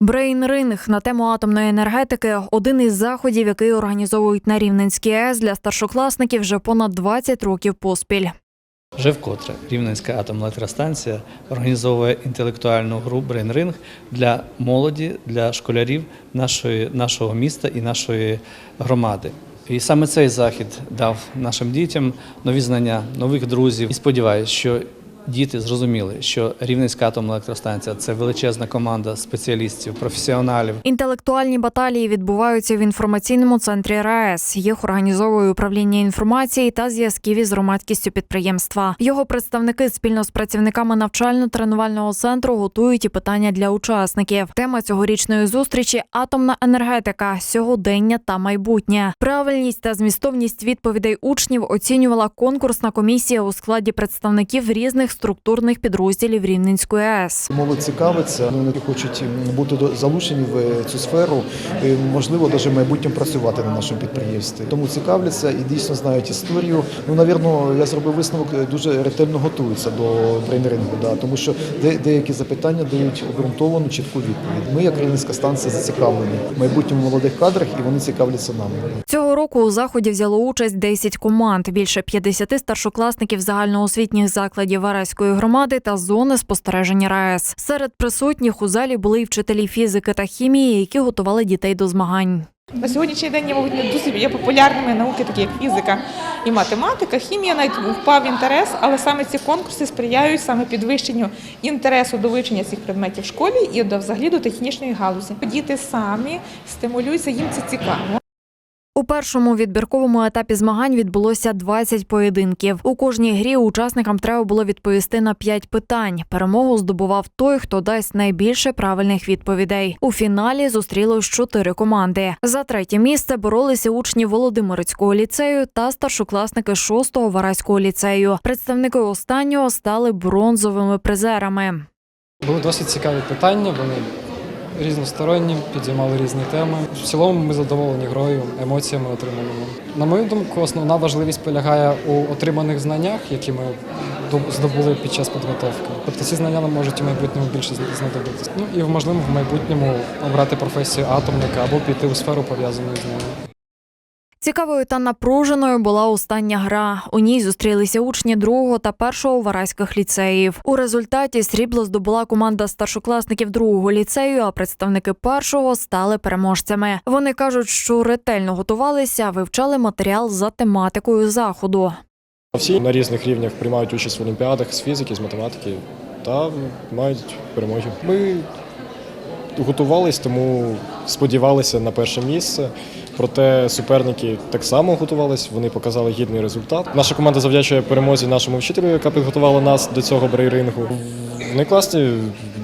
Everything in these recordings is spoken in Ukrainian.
Брейн-ринг на тему атомної енергетики один із заходів, який організовують на Рівненській АЕС для старшокласників вже понад 20 років поспіль. Вже вкотре Рівненська атомна електростанція організовує інтелектуальну гру Брейнринг для молоді, для школярів нашої, нашого міста і нашої громади. І саме цей захід дав нашим дітям нові знання, нових друзів. І сподіваюся, що діти зрозуміли, що Рівненська атомна електростанція це величезна команда спеціалістів, професіоналів, Інтелектуальні баталії відбуваються в інформаційному центрі РаЕС. Їх організовує управління інформації та зв'язків із громадськістю підприємства. Його представники спільно з працівниками навчально-тренувального центру готують і питання для учасників. Тема цьогорічної зустрічі атомна енергетика, сьогодення та майбутнє. Правильність та змістовність відповідей учнів оцінювала конкурсна комісія у складі представників різних структурних підрозділів Рівненської АЕС. Молодь цікавиться, вони хочуть бути залучені в цю сферу, і, можливо, навіть в майбутньому працювати на нашому підприємстві. Тому цікавляться і дійсно знають історію. Ну, навірно, я зробив висновок, дуже ретельно готуються до брейнрингу, да, тому що де, деякі запитання дають обґрунтовану чітку відповідь. Ми, як Рівненська станція, зацікавлені в майбутньому молодих кадрах, і вони цікавляться нами. Цього року у заході взяло участь 10 команд, більше 50 старшокласників загальноосвітніх закладів Вараської громади та зони спостереження РаЕС. Серед присутніх у залі були й вчителі фізики та хімії, які готували дітей до змагань. На сьогоднішній день є, мабуть, не досить є популярними науки, такі як фізика і математика. Хімія навіть впав інтерес, але саме ці конкурси сприяють саме підвищенню інтересу до вивчення цих предметів в школі і до взагалі до технічної галузі. Діти самі стимулюються, їм це цікаво. У першому відбірковому етапі змагань відбулося 20 поєдинків. У кожній грі учасникам треба було відповісти на 5 питань. Перемогу здобував той, хто дасть найбільше правильних відповідей. У фіналі зустрілось чотири команди. За третє місце боролися учні Володимирецького ліцею та старшокласники 6-го Вараського ліцею. Представники останнього стали бронзовими призерами. Були досить цікаві питання, вони різносторонні, підіймали різні теми. В цілому ми задоволені грою, емоціями отриманими. На мою думку, основна важливість полягає у отриманих знаннях, які ми здобули під час підготовки. Тобто ці знання нам можуть у майбутньому більше знадобитися. Ну і можливо в майбутньому обрати професію атомника або піти у сферу пов'язану з нею. Цікавою та напруженою була остання гра. У ній зустрілися учні другого та першого вараських ліцеїв. У результаті срібло здобула команда старшокласників другого ліцею, а представники першого стали переможцями. Вони кажуть, що ретельно готувалися, вивчали матеріал за тематикою заходу. Всі на різних рівнях приймають участь в олімпіадах з фізики, з математики та мають перемоги. Ми готувались, тому сподівалися на перше місце. Проте суперники так само готувались, вони показали гідний результат. Наша команда завдячує перемозі нашому вчителю, яка підготувала нас до цього брейрингу. Вони класні,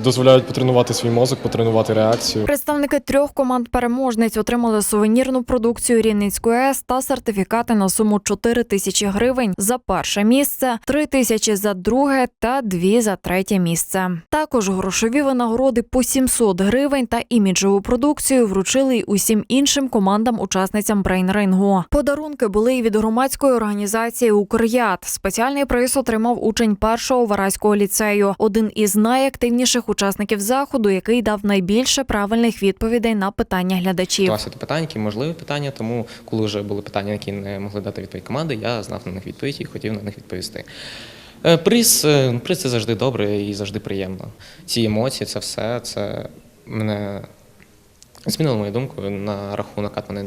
дозволяють потренувати свій мозок, потренувати реакцію. Представники трьох команд переможниць отримали сувенірну продукцію Рівненської АЕС та сертифікати на суму 4 тисячі гривень за перше місце, 3 тисячі за друге та 2 за третє місце. Також грошові винагороди по 700 гривень та іміджову продукцію вручили й усім іншим командам-учасницям брейнрингу. Подарунки були й від громадської організації Укрят. Спеціальний приз отримав учень першого вараського ліцею, один із найактивніших учасників заходу, який дав найбільше правильних відповідей на питання глядачів. До питань, які можливі питання, тому коли вже були питання, які не могли дати відповідь команди, я знав на них відповідь і хотів на них відповісти. Е, Приз, е, приз це завжди добре і завжди приємно. Ці емоції, це все, це мене змінило мою думку на рахунок атомної.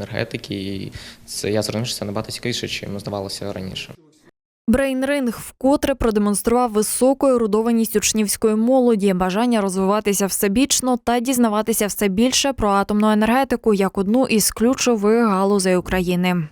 І це я зрозумів, що це набагато цікавіше, чим здавалося раніше. Брейнринг вкотре продемонстрував високу ерудованість учнівської молоді, бажання розвиватися всебічно та дізнаватися все більше про атомну енергетику як одну із ключових галузей України.